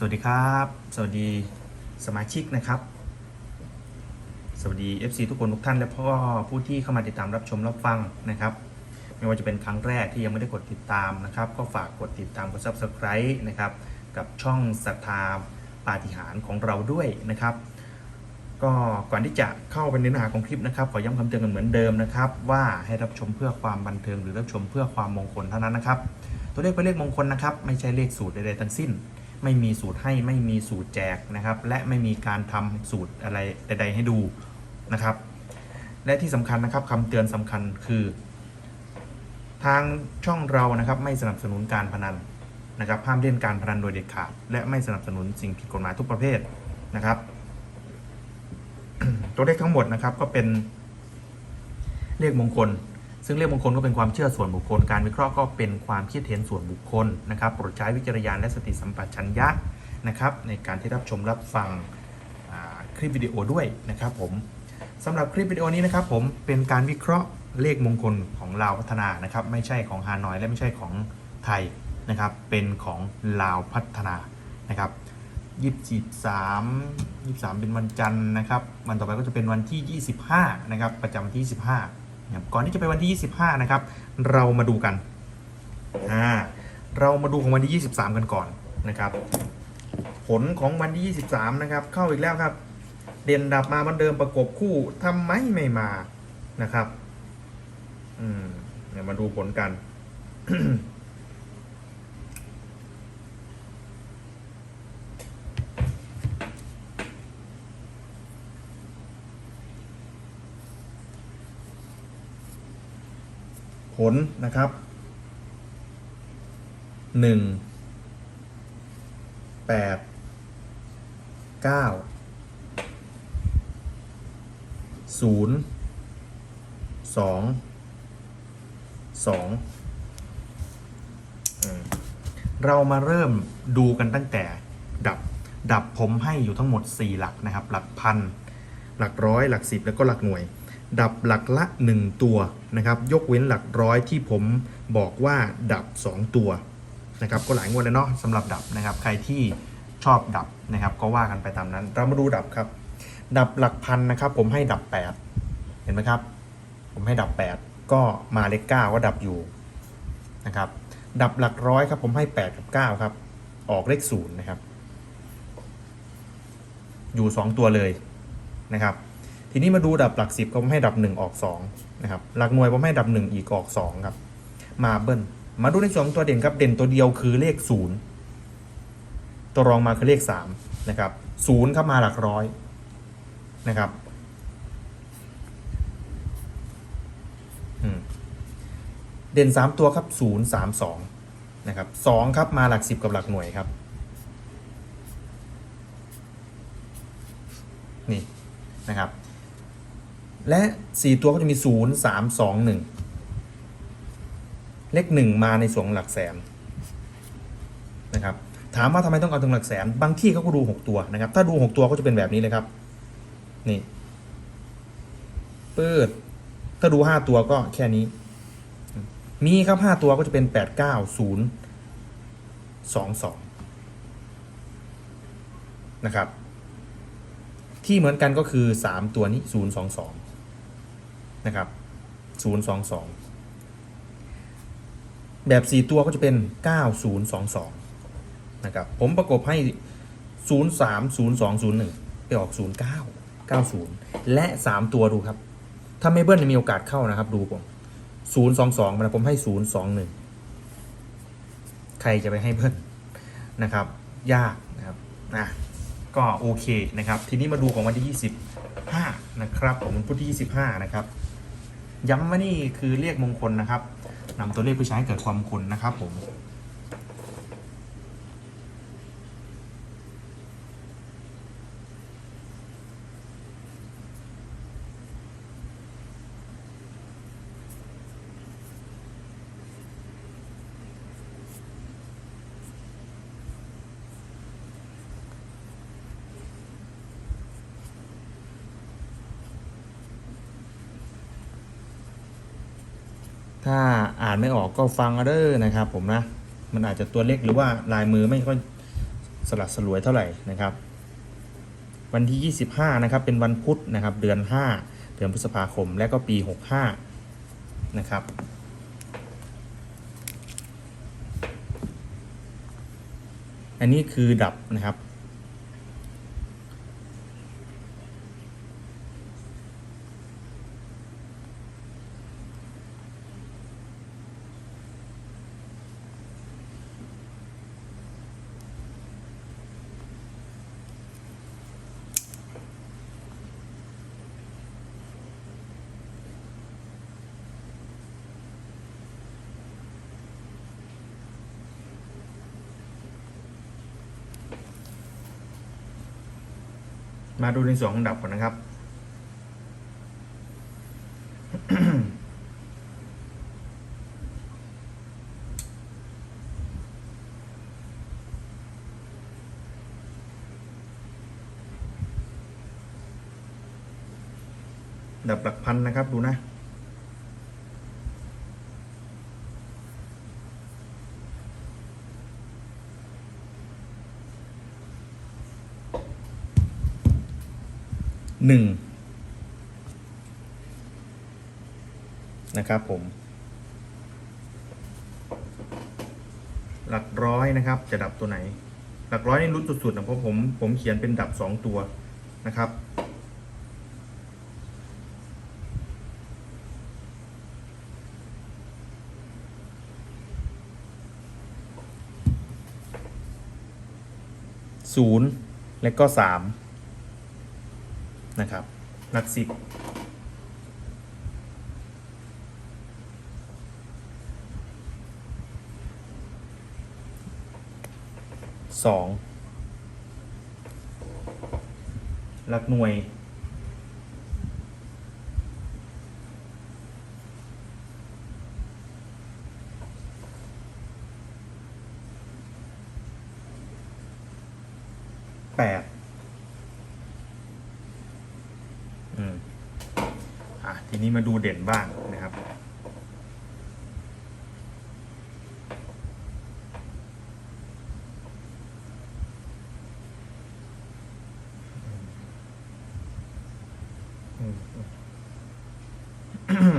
สวัสดีครับ สวัสดีสมาชิกนะครับ สวัสดี FC ทุกคนทุกท่าน และพ่อผู้ที่เข้ามาติดตามรับชมรับฟังนะครับ ไม่ว่าจะเป็นครั้งแรกที่ยังไม่ได้กดติดตามนะครับ ก็ฝากกดติดตามกด Subscribe นะครับ กับช่องศรัทธาปาฏิหาริย์ของเราด้วยนะครับ ก็ก่อนที่จะเข้าไปในเนื้อหาของคลิปนะครับ ขอย้ำคำเตือนกันเหมือนเดิมนะครับ ว่าให้รับชมเพื่อความบันเทิงหรือรับชมเพื่อความมงคลเท่านั้นนะครับ ตัวเลขเป็นเลขมงคลนะครับ ไม่ใช่เลขสูตรใดๆทั้งสิ้น ไม่มีสูตรให้ไม่มีสูตรแจกนะครับ และไม่มีการทำสูตรอะไรใด ๆ ให้ดูนะครับ และที่สำคัญนะครับคำเตือนสำคัญคือ ทางช่องเรานะครับไม่สนับสนุนการพนันนะครับห้ามเล่นการพนันโดยเด็ดขาด และไม่สนับสนุนสิ่งผิดกฎหมายทุกประเภทนะครับ ตัวเลขทั้งหมดนะครับก็เป็นเลขมงคล ซึ่งเลขมงคลก็เป็นความเชื่อส่วนบุคคล การวิเคราะห์ก็เป็นความคิดเห็นส่วนบุคคลนะครับ โปรดใช้วิจารณญาณและสติสัมปชัญญะนะครับ ในการที่รับชมรับฟังคลิปวิดีโอด้วยนะครับผมสำหรับคลิปวิดีโอนี้นะครับผมเป็นการวิเคราะห์เลขมงคลของลาวพัฒนานะครับ ไม่ใช่ของฮานอยและไม่ใช่ของไทยนะครับ เป็นของลาวพัฒนานะครับยี่สิบสามยี่สามเป็นวันจันทร์นะครับ วันต่อไปก็จะเป็นวันที่ 25 นะครับ ประจำวันที่ 25 นะครับก่อนที่จะไปวันที่ 25 นะครับ เรามาดูกันอ่าเรามาดูของวันที่ 23 กันก่อนนะครับ ผลของวันที่ 23 นะครับ เข้าอีกแล้วครับ เด่นดับมาเหมันเดิมประกบคู่ทำไมไม่มานะครับ อืมเดี๋ยวมาดูผลกัน ลนะครับหนึ่งแปดเก้าศูนย์สองสองเรามาเริ่มดูกันตั้งแต่ดับดับผมให้อยู่ทั้งหมด 4 หลักนะครับ หลักพัน หลักร้อย หลักสิบแล้วก็หลักหน่วย ดับหลักละ 1 ตัวนะครับ ยกเว้นหลักร้อยที่ผมบอกว่าดับ 2 ตัวนะครับ ก็หลายงวดแล้วเนาะสำหรับดับนะครับ ใครที่ชอบดับนะครับ ก็ว่ากันไปตามนั้น เรามาดูดับครับ ดับหลักพันนะครับ ผมให้ดับ 8 เห็นไหมครับ ผมให้ดับ 8 ก็มาเลข9ก็ดับอยู่นะครับ ดับหลักร้อยครับผมให้ 8 กับ 9 ครับ ออกเลข0นะครับ อยู่ 2 ตัวเลยนะครับ ทีนี้มาดูดับหลักสิบก็ผมให้ดับหนึ่งออกสองนะครับหลักหน่วยผมให้ดับหนึ่งอีกออกสองครับมาเบิ้ลมาดูในส่วนของตัวเด่นครับเด่นตัวเดียวคือเลขศูนย์ตัวรองมาคือเลขสามนะครับศูนย์ครับมาหลักร้อยนะครับเด่นสามตัวครับศูนย์สามสองนะครับสองครับมาหลักสิบกับหลักหน่วยครับนี่นะครับ และ 4 ตัวก็จะมี 0 3 2 1 เลข 1 มาในส่วนหลักแสนนะครับถามว่าทำไมต้องเอาตรงหลักแสน บางที่เขาก็ดู 6 ตัวนะครับ ถ้าดู 6 ตัวก็จะเป็นแบบนี้เลยครับ นี่ปืดถ้าดู 5 ตัวก็แค่นี้ มีครับ 5 ตัวก็จะเป็น 8 9 0 2 2 นะครับ ที่เหมือนกันก็คือ 3 ตัวนี้ 0 2 2 นะครับ 0 2 2 แบบ 4 ตัวก็จะเป็น 9 0 2 2 นะครับ ผมประกบให้ 0 3 0 2 0 1 ไปออก 0 9 9 0 และ 3 ตัวดูครับ ถ้าไม่เบิ้ลมีโอกาสเข้านะครับ ดูผม 0 2 2นะผมให้ 0 2 1 ใครจะไปให้เบิ้ลนะครับ ยากนะครับนะก็โอเคนะครับ ทีนี้มาดูของวันที่ 25 นะครับผมวันพุธที่ 25 นะครับ ย้ำว่านี่คือเลขมงคลนะครับนำตัวเลขไปใช้ให้เกิดความคุนนะครับผม ถ้าอ่านไม่ออกก็ฟังเอาเด้อนะครับ ผมนะ มันอาจจะตัวเล็กหรือว่าลายมือไม่ค่อยสลัดสลวยเท่าไหร่นะครับ วันที่ 25 นะครับ เป็นวันพุธนะครับ เดือน 5 เดือนพฤษภาคม และก็ปี 65 นะครับอันนี้คือดับนะครับ มาดูในส่วนของดับก่อนนะครับ ดับหลักพันนะครับดูนะ หนึ่งนะครับผมหลักร้อยนะครับ จะดับตัวไหน หลักร้อยนี่รุ้นสุดๆนะเพราะผมผมเขียนเป็นดับสองตัวนะครับ ศูนย์และก็สาม นะครับหลักสิบสองหลักหน่วยแปด อืม อะ ทีนี้มาดูเด่นบ้างนะครับ อืม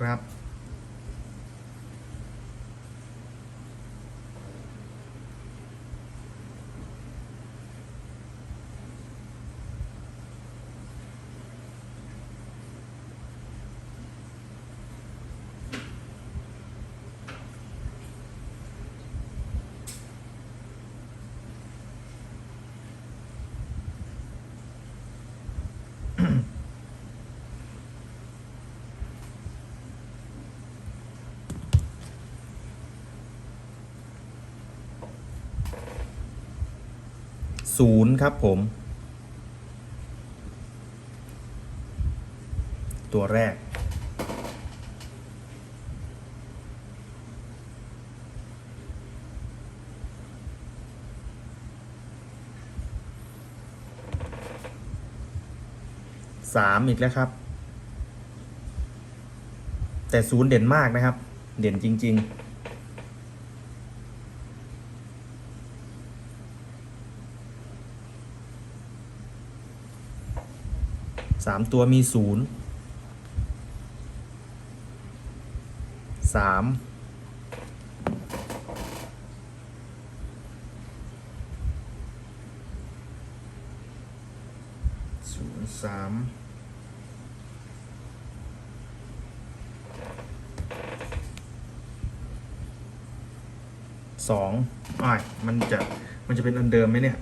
อื ศูนย์ครับผม ตัวแรก สามอีกแล้วครับ แต่ศูนย์เด่นมากนะครับ เด่นจริง ๆ สามตัวมีศูนย์สามศูนย์สามสองอ้ายมันจะ มันจะเป็นอันเดิมไหมเนี่ย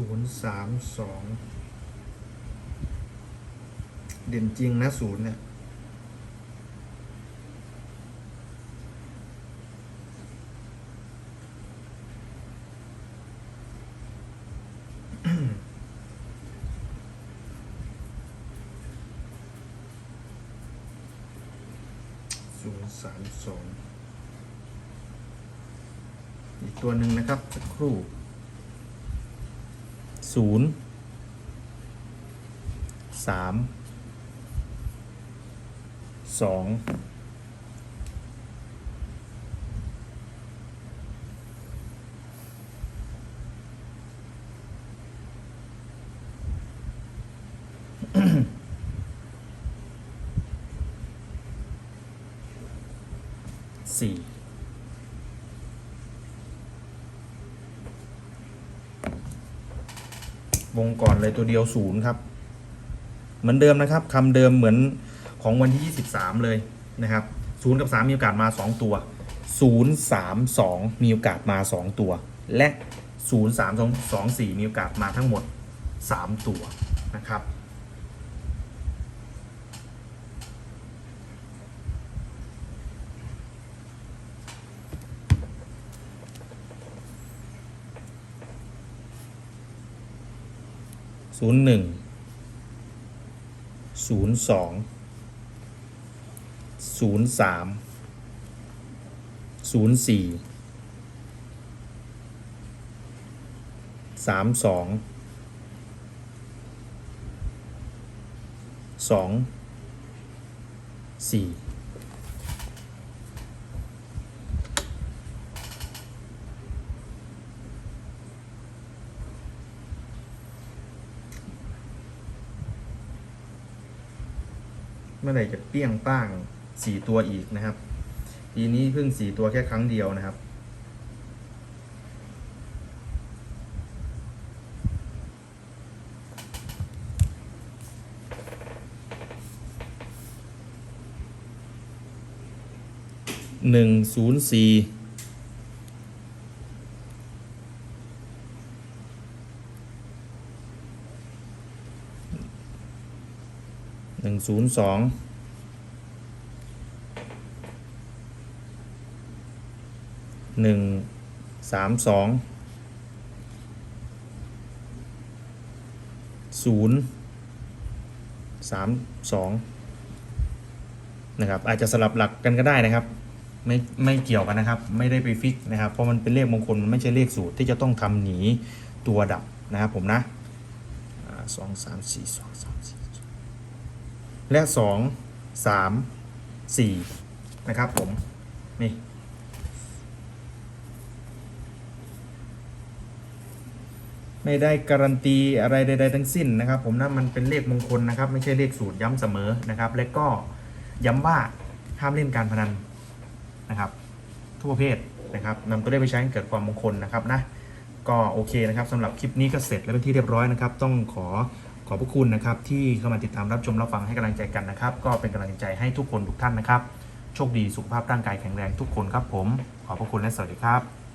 ศูนย์สามสองเด่นจริงนะศูนย์เนี่ยศูนย์สามสองอีกตัวหนึ่งนะครับ สักครู่ ศูนย์สามสองสี่ วงก่อนเลยตัวเดียวศูนย์ครับ เหมือนเดิมนะครับคำเดิมเหมือนของวันที่ 23 เลยนะครับศูนย์กับ 3 มีโอกาสมา 2 ตัว 0 3 2 มีโอกาสมา 2 ตัว และ 0 3 2 2 4 มีโอกาสมาทั้งหมด 3 ตัวนะครับ ศูนย์หนึ่งศูนย์สองศูนย์สามศูนย์สี่สามสองสองสี่ มื่อไหร่จะเปี้ยงป้างสี่ตัวอีกนะครับ ปีนี้เพิ่งสี่ตัวแค่ครั้งเดียวนะครับ หนึ่งศูนย์สี่ นึ่งศูนย์สองหนึ่งสามสองศูนย์สามสองนะครับอาจจะสลับหลักกันก็ได้นะครับ ไม่ไม่เกี่ยวกันนะครับ ไม่ได้ไปฟิกนะครับ เพราะมันเป็นเลขมงคลมันไม่ใช่เลขสูตรที่จะต้องทำหนีตัวดับนะครับผมนะสองสามสี่สองสามสี่ และสองสามสี่นะครับผม นี่ ไม่ได้การันตีอะไรใด ๆ ทั้งสิ้นนะครับ ผมนะมันเป็นเลขมงคลนะครับ ไม่ใช่เลขสูตรย้ำเสมอนะครับ และก็ย้ำว่าห้ามเล่นการพนันนะครับทุกประเภทนะครับนำตัวเลขไปใช้ให้เกิดความมงคลนะครับนะก็โอเคนะครับสำหรับคลิปนี้ก็เสร็จแล้วเป็นที่เรียบร้อยนะครับ ต้องขอ ขอบพระคุณนะครับที่เข้ามาติดตามรับชมรับฟังให้กำลังใจกันนะครับ ก็เป็นกำลังใจให้ทุกคนทุกท่านนะครับ โชคดีสุขภาพร่างกายแข็งแรงทุกคนครับผม ขอบพระคุณและสวัสดีครับ